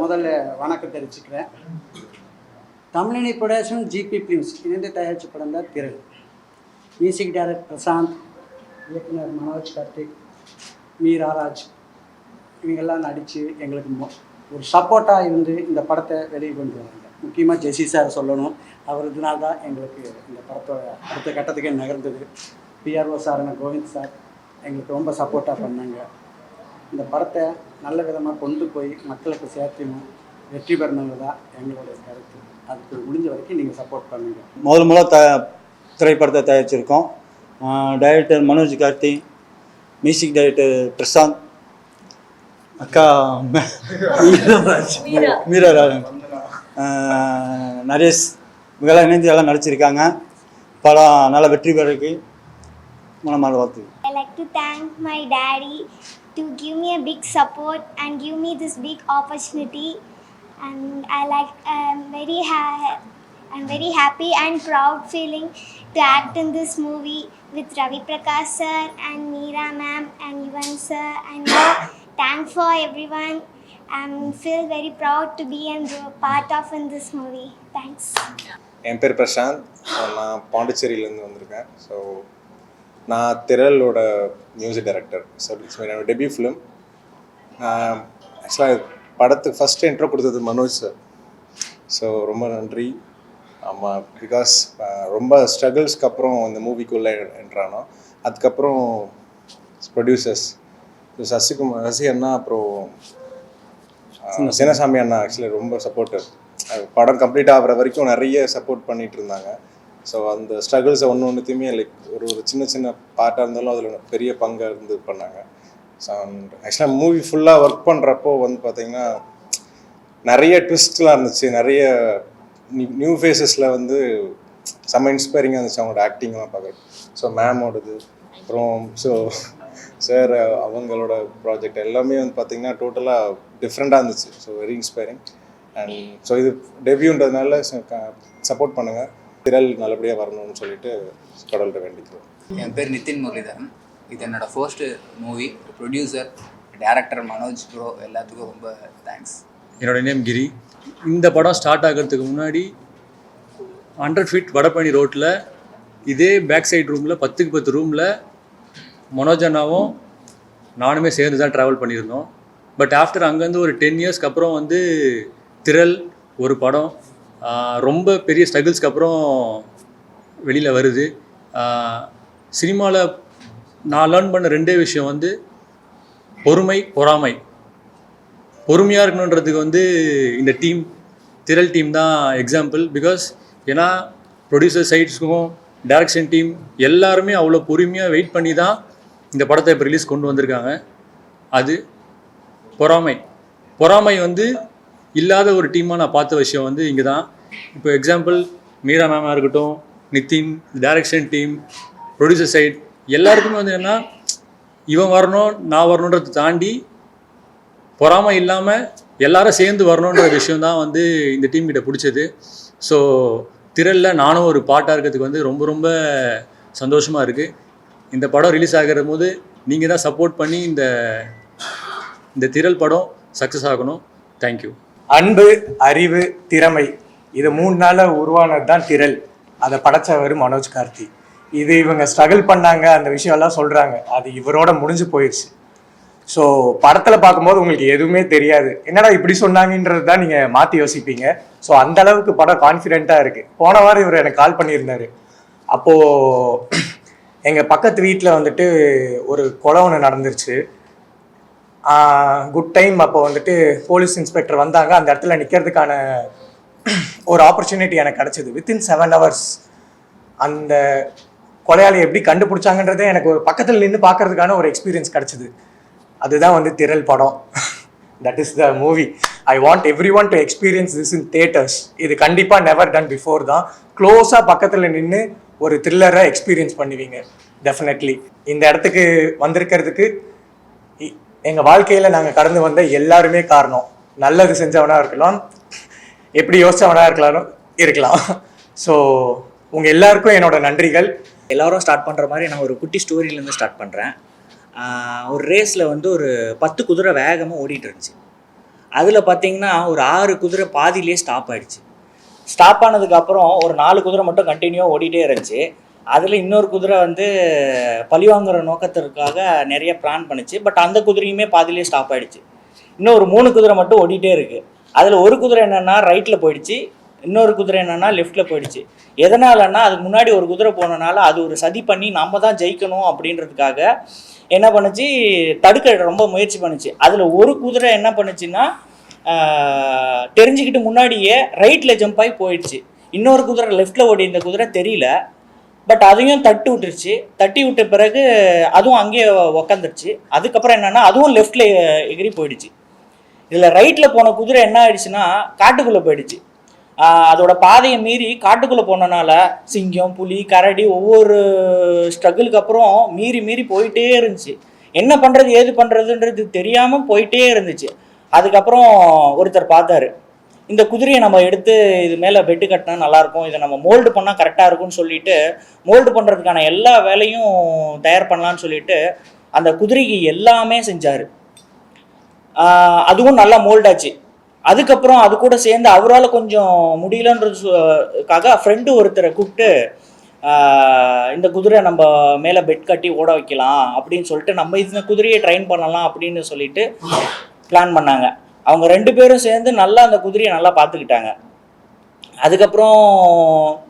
முதல்ல வணக்கம் தெரிவிச்சுக்கிறேன். தமிழினி ப்ரொடக்ஷன் ஜிபி பிலிம்ஸ் இணைந்து தயாரித்த படம் தான் திரள் மியூசிக் டைரக்டர் பிரசாந்த் இயக்குனர் மனோஜ் கார்த்திக் மீராராஜ் இவங்கெல்லாம் நடித்து எங்களுக்கு ஒரு சப்போர்ட்டாக இருந்து இந்த படத்தை வெளியே கொண்டு வராங்க. முக்கியமாக ஜெசி சார் சொல்லணும். அவரதுனால தான் எங்களுக்கு இந்த படத்தை அடுத்த கட்டத்துக்கே நகர்ந்தது. பிஆர்ஓ சார் கோவிந்த் சார் எங்களுக்கு ரொம்ப சப்போர்ட்டாக பண்ணாங்க. இந்த படத்தை நல்ல விதமாக கொண்டு போய் மக்களுக்கு சேர்த்தணும் வெற்றி பெறணுங்க தான் எங்களுடைய கருத்து. அதுக்கு முடிஞ்ச வரைக்கும் நீங்கள் சப்போர்ட் பண்ணுங்கள் முதல் முதல்ல த திரைப்படத்தை தயாரிச்சிருக்கோம். Director Manoj Karthi music director Prasanth அக்கா ம- மீரா. ராஜன் நரேஷ் இவங்கெல்லாம் இணைந்து எல்லாம் நடிச்சிருக்காங்க. படம் நல்ல வெற்றி பெறக்கு மனமார்ந்த வாழ்த்து I like to thank my daddy to give me a big support and give me this big opportunity. And I like I'm very ha- I'm very happy and proud feeling to act in this movie with Ravi Prakash sir and Meera ma'am and Yuvan sir. And uh, thank for everyone. I'm feel very proud to be a part of in this movie. Thanks. என் பேர் பிரசாந்த் நான் பாண்டிச்சேரியிலேருந்து வந்திருக்கேன் so நான் திரளோட music director so it's என்னோட debut film ஆக்சுவலாக படத்துக்கு first intro கொடுத்தது Manoj sir so ரொம்ப நன்றி. ஆமாம் பிகாஸ் ரொம்ப ஸ்ட்ரகிள்ஸ்க்கு அப்புறம் இந்த மூவிக்குள்ளே என்ட்ரானோம் அதுக்கப்புறம் ப்ரொடியூசர்ஸ் சசிகுமார் சசி அண்ணா அப்புறம் ஆஹ் சின்னசாமி. அண்ணா ஆக்சுவலி ரொம்ப சப்போர்ட்டிவ் படம் கம்ப்ளீட் ஆகிற வரைக்கும் நிறைய சப்போர்ட் பண்ணிட்டு இருந்தாங்க. ஸோ அந்த ஸ்ட்ரகிள்ஸை ஒன்று ஒன்றுத்தையுமே லைக் ஒரு ஒரு சின்ன சின்ன பார்ட்டாக இருந்தாலும் அதில் பெரிய பங்காக இருந்து பண்ணாங்க. ஸோ ஆக்சுவலாக மூவி ஃபுல்லாக ஒர்க் பண்ணுறப்போ வந்து பார்த்தீங்கன்னா நிறைய ட்விஸ்ட்லாம் இருந்துச்சு. நிறைய நியூ ஃபேஸஸில் வந்து செம்ம இன்ஸ்பைரிங்காக இருந்துச்சு அவங்களோட ஆக்டிங்லாம் பார்க்குறது ஸோ மேமோடது அப்புறம் ஸோ சார் அவங்களோட ப்ராஜெக்ட் எல்லாமே வந்து பார்த்தீங்கன்னா டோட்டலாக டிஃப்ரெண்ட்டாக இருந்துச்சு. So very inspiring and so இது டெபியூன்றதுனால சப்போர்ட் பண்ணுங்கள் திரள் நல்லபடியாக வரணும்னு சொல்லிட்டு கடவுள்கிட்ட வேண்டிக்கிறோம். என் பேர் நிதின் முரளிதரன். இது என்னோட first movie producer director Manoj bro எல்லாத்துக்கும் ரொம்ப தேங்க்ஸ் என்னோட நேம் கிரி. இந்த படம் ஸ்டார்ட் ஆகிறதுக்கு முன்னாடி ஹண்ட்ரட் ஃபீட் வடபழனி ரோட்டில் இதே பேக் சைடு ரூமில் பத்துக்கு பத்து ரூமில் மனோஜ் அண்ணாவும் நானுமே சேர்ந்து தான் ட்ராவல் பண்ணியிருந்தோம். பட் ஆஃப்டர் அங்கேருந்து ஒரு டென் இயர்ஸ்க்கு அப்புறம் வந்து திரள் ஒரு படம் ரொம்ப பெரிய ஸ்ட்ரகிள்ஸ்க்கு அப்புறம் வெளியில் வருது. சினிமாவில் நான் லேர்ன் பண்ண ரெண்டே விஷயம் வந்து பொறுமை பொறாமை. பொறுமையாக இருக்கணுன்றதுக்கு வந்து இந்த டீம் திரள் டீம் தான் எக்ஸாம்பிள் பிகாஸ் ஏன்னா ப்ரொடியூசர் சைட்ஸுக்கும் டேரக்ஷன் டீம் எல்லாருமே அவ்வளோ பொறுமையாக வெயிட் பண்ணி தான் இந்த படத்தை இப்போ ரிலீஸ் கொண்டு வந்திருக்காங்க. அது பொறாமை. பொறாமை வந்து இல்லாத ஒரு டீமாக நான் பார்த்த விஷயம் வந்து இங்கே தான் இப்போ எக்ஸாம்பிள் மீரா மேமாக இருக்கட்டும் Nithin direction team producer side எல்லாருக்குமே வந்து என்ன இவன் வரணும் நான் வரணுன்றதை தாண்டி பொறாமை இல்லாமல் எல்லாரும் சேர்ந்து வரணுன்ற விஷயம் தான் வந்து இந்த டீம் கிட்ட பிடிச்சது. ஸோ திரளில் நானும் ஒரு பாட்டாக இருக்கிறதுக்கு வந்து ரொம்ப ரொம்ப சந்தோஷமாக இருக்குது இந்த படம் ரிலீஸ் ஆகிற போது நீங்கள் தான் சப்போர்ட் பண்ணி இந்த இந்த திரள் படம் சக்ஸஸ் ஆகணும். தேங்க்யூ அன்பு அறிவு திறமை. இது மூணு நாளில் உருவானது தான் திரள். அதை படைச்சவர் மனோஜ் கார்த்தி. இது இவங்க ஸ்ட்ரகிள் பண்ணாங்க அந்த விஷயம்லாம் சொல்கிறாங்க அது இவரோட முடிஞ்சு போயிடுச்சு ஸோ படத்தில் பார்க்கும்போது உங்களுக்கு எதுவுமே தெரியாது. என்னடா இப்படி சொன்னாங்கன்றது தான் நீங்கள் மாற்றி யோசிப்பீங்க. ஸோ அந்த அளவுக்கு படம் கான்ஃபிடென்ட்டாக இருக்குது போன வாரம் இவர் எனக்கு கால் பண்ணியிருந்தாரு. அப்போது எங்கள் பக்கத்து வீட்டில் வந்துட்டு ஒரு கொலை ஒன்று நடந்துருச்சு. குட் டைம் அப்போ வந்துட்டு போலீஸ் இன்ஸ்பெக்டர் வந்தாங்க. அந்த இடத்துல நிற்கிறதுக்கான ஒரு ஆப்பர்ச்சுனிட்டி எனக்கு கிடச்சிது. வித்தின் செவன் ஹவர்ஸ் அந்த கொலையாளி எப்படி கண்டுபிடிச்சாங்கன்றதே எனக்கு ஒரு பக்கத்தில் நின்று பார்க்கறதுக்கான ஒரு எக்ஸ்பீரியன்ஸ் கிடச்சிது. அதுதான் வந்து திரள் படம். That is the movie I want everyone to experience this in theaters இது கண்டிப்பாக நெவர் டன் பிஃபோர் தான். க்ளோஸாக பக்கத்தில் நின்று ஒரு த்ரில்லரை எக்ஸ்பீரியன்ஸ் பண்ணுவீங்க. டெஃபினெட்லி இந்த இடத்துக்கு வந்திருக்கிறதுக்கு எங்கள் வாழ்க்கையில் நாங்கள் கடந்து வந்த எல்லாருமே காரணம். நல்லது செஞ்சவனாக இருக்கலாம் எப்படி யோசித்தவனாக இருக்கலாம் இருக்கலாம். ஸோ உங்கள் எல்லாருக்கும் என்னோட நன்றிகள். எல்லாரும் ஸ்டார்ட் பண்ணுற மாதிரி நான் ஒரு குட்டி ஸ்டோரியிலேருந்து ஸ்டார்ட் பண்ணுறேன் ஒரு ரேஸில் வந்து ஒரு பத்து குதிரை வேகமாக ஓடிட்டு இருந்துச்சு. அதில் பார்த்தீங்கன்னா ஒரு ஆறு குதிரை பாதியிலே ஸ்டாப் ஆகிடுச்சு ஸ்டாப் ஆனதுக்கப்புறம் ஒரு நாலு குதிரை மட்டும் கண்டினியூவாக ஓடிட்டே இருந்துச்சு. அதில் இன்னொரு குதிரை வந்து பழிவாங்குற நோக்கத்திற்காக நிறைய பிளான் பண்ணுச்சு. பட் அந்த குதிரையுமே பாதிலே ஸ்டாப் ஆகிடுச்சு இன்னும் ஒரு மூணு குதிரை மட்டும் ஓடிட்டே இருக்குது அதில் ஒரு குதிரை என்னென்னா ரைட்டில் போயிடுச்சு. இன்னொரு குதிரை என்னென்னா லெஃப்ட்டில் போயிடுச்சு. எதனாலன்னா அதுக்கு முன்னாடி ஒரு குதிரை போனனால அது ஒரு சதி பண்ணி நம்ம தான் ஜெயிக்கணும் அப்படின்றதுக்காக என்ன பண்ணுச்சு? தடுக்க ரொம்ப முயற்சி பண்ணுச்சு. அதில் ஒரு குதிரை என்ன பண்ணுச்சுன்னா தெரிஞ்சுக்கிட்டு முன்னாடியே ரைட்டில் ஜம்ப் ஆகி போயிடுச்சு. இன்னொரு குதிரை லெஃப்ட்டில் ஓடி இந்த குதிரை தெரியல. பட் அதையும் தட்டி விட்டுருச்சு. தட்டி விட்ட பிறகு அதுவும் அங்கேயே உக்காந்துருச்சு. அதுக்கப்புறம் என்னன்னா அதுவும் லெஃப்டில் எகிரி போயிடுச்சு. இதில் ரைட்டில் போன குதிரை என்ன ஆயிடுச்சுன்னா காட்டுக்குள்ளே போயிடுச்சு. அதோட பாதையை மீறி காட்டுக்குள்ளே போனனால சிங்கம் புலி கரடி ஒவ்வொரு ஸ்ட்ரகிளுக்கு அப்புறம் மீறி மீறி போயிட்டே இருந்துச்சு. என்ன பண்ணுறது ஏது பண்ணுறதுன்றது தெரியாமல் போயிட்டே இருந்துச்சு. அதுக்கப்புறம் ஒருத்தர் பார்த்தாரு. இந்த குதிரையை நம்ம எடுத்து இது மேலே பெட்டு கட்டினா நல்லாயிருக்கும். இதை நம்ம மோல்டு பண்ணால் கரெக்டாக இருக்கும்னு சொல்லிட்டு மோல்டு பண்ணுறதுக்கான எல்லா வேலையும் தயார் பண்ணலான்னு சொல்லிட்டு அந்த குதிரைக்கு எல்லாமே செஞ்சார். அதுவும் நல்லா மோல்டாச்சு அதுக்கப்புறம் அது கூட சேர்ந்து அவரால் கொஞ்சம் முடியலன்றதுக்காக ஃப்ரெண்டு ஒருத்தரை கூப்பிட்டு இந்த குதிரை நம்ம மேலே பெட் கட்டி ஓட வைக்கலாம் அப்படின்னு சொல்லிட்டு நம்ம இந்த குதிரையை ட்ரெயின் பண்ணலாம் அப்படின்னு சொல்லிட்டு பிளான் பண்ணாங்க. அவங்க ரெண்டு பேரும் சேர்ந்து நல்லா அந்த குதிரையை நல்லா பார்த்துக்கிட்டாங்க. அதுக்கப்புறம்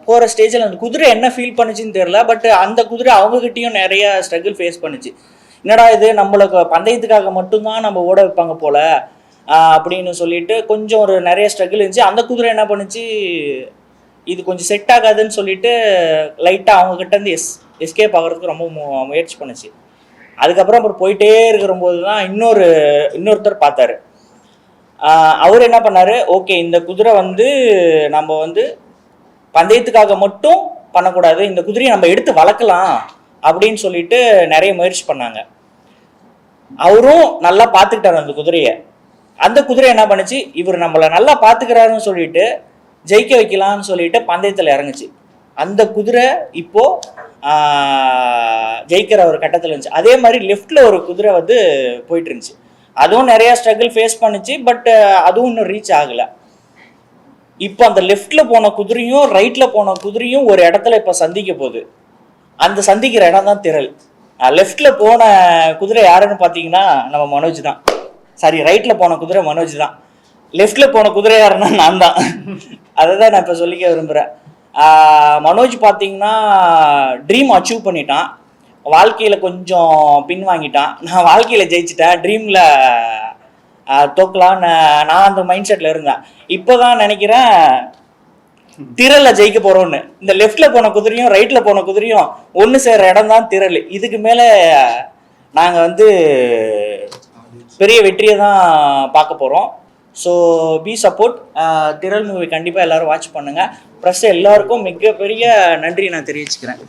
போகிற ஸ்டேஜில் அந்த குதிரை என்ன ஃபீல் பண்ணுச்சுன்னு தெரில பட் அந்த குதிரை அவங்கக்கிட்டேயும் நிறைய ஸ்ட்ரகிள் ஃபேஸ் பண்ணுச்சு. என்னடா இது நம்மளுக்கு பந்தயத்துக்காக மட்டும்தான் நம்ம ஓட வைப்பாங்க போல அப்படின்னு சொல்லிட்டு கொஞ்சம் ஒரு நிறைய ஸ்ட்ரகிள் இருந்துச்சு. அந்த குதிரை என்ன பண்ணுச்சு இது கொஞ்சம் செட் ஆகாதுன்னு சொல்லிட்டு லைட்டாக அவங்கக்கிட்ட இருந்து எஸ் எஸ்கேப் ஆகிறதுக்கு ரொம்ப மு- முயற்சி பண்ணுச்சு. அதுக்கப்புறம் அப்புறம் போயிட்டே இருக்கிற போது தான் இன்னொரு இன்னொருத்தர் பார்த்தாரு. அவர் என்ன பண்ணார்? ஓகே இந்த குதிரை வந்து நம்ம வந்து பந்தயத்துக்காக மட்டும் பண்ணக்கூடாது. இந்த குதிரையை நம்ம எடுத்து வளர்க்கலாம் அப்படின்னு சொல்லிட்டு நிறைய முயற்சி பண்ணாங்க. அவரும் நல்லா பார்த்துக்கிட்டாரு அந்த குதிரையை. அந்த குதிரை என்ன பண்ணுச்சு? இவர் நம்மளை நல்லா பார்த்துக்கிறாருன்னு சொல்லிட்டு ஜெயிக்க வைக்கலாம்னு சொல்லிட்டு பந்தயத்தில் இறங்குச்சு. அந்த குதிரை இப்போ ஜெயிக்கிற ஒரு கட்டத்தில் இருந்துச்சு. அதே மாதிரி லெஃப்டில் ஒரு குதிரை வந்து போயிட்டு இருந்துச்சு. அதுவும் நிறைய ஸ்ட்ரகிள் ஃபேஸ் பண்ணுச்சு பட் அதுவும் இன்னும் ரீச் ஆகலை. இப்போ அந்த லெஃப்டில் போன குதிரையும் ரைட்டில் போன குதிரையும் ஒரு இடத்துல இப்போ சந்திக்க போகுது. அந்த சந்திக்கிற இடம் தான் திரள். லெஃப்டில் போன குதிரை யாருன்னு பார்த்தீங்கன்னா நம்ம மனோஜ் தான். சாரி ரைட்டில் போன குதிரை மனோஜ் தான். லெஃப்டில் போன குதிரை யாருன்னா நான் தான். அதை தான் நான் இப்போ சொல்லிக்க விரும்புகிறேன் மனோஜ் பார்த்தீங்கன்னா ட்ரீம் அச்சீவ் பண்ணிட்டான். வாழ்க்கையில் கொஞ்சம் பின் வாங்கிட்டான் நான் வாழ்க்கையில் ஜெயிச்சிட்டேன். ட்ரீமில் தோக்கலாம் நான் அந்த மைண்ட் செட்டில் இருந்தேன். இப்போ தான் நினைக்கிறேன் திரளில் ஜெயிக்க போகிறோன்னு இந்த லெஃப்டில் போன குதிரையும் ரைட்டில் போன குதிரையும் ஒன்று சேர்ற இடம் தான் திரள். இதுக்கு மேலே நாங்கள் வந்து பெரிய வெற்றியை தான் பார்க்க போகிறோம் so be support Thiral movie கண்டிப்பாக எல்லாரும் வாட்ச் பண்ணுங்கள் ப்ரெஸ் எல்லாருக்கும் மிகப்பெரிய நன்றி நான் தெரிவிச்சுக்கிறேன்.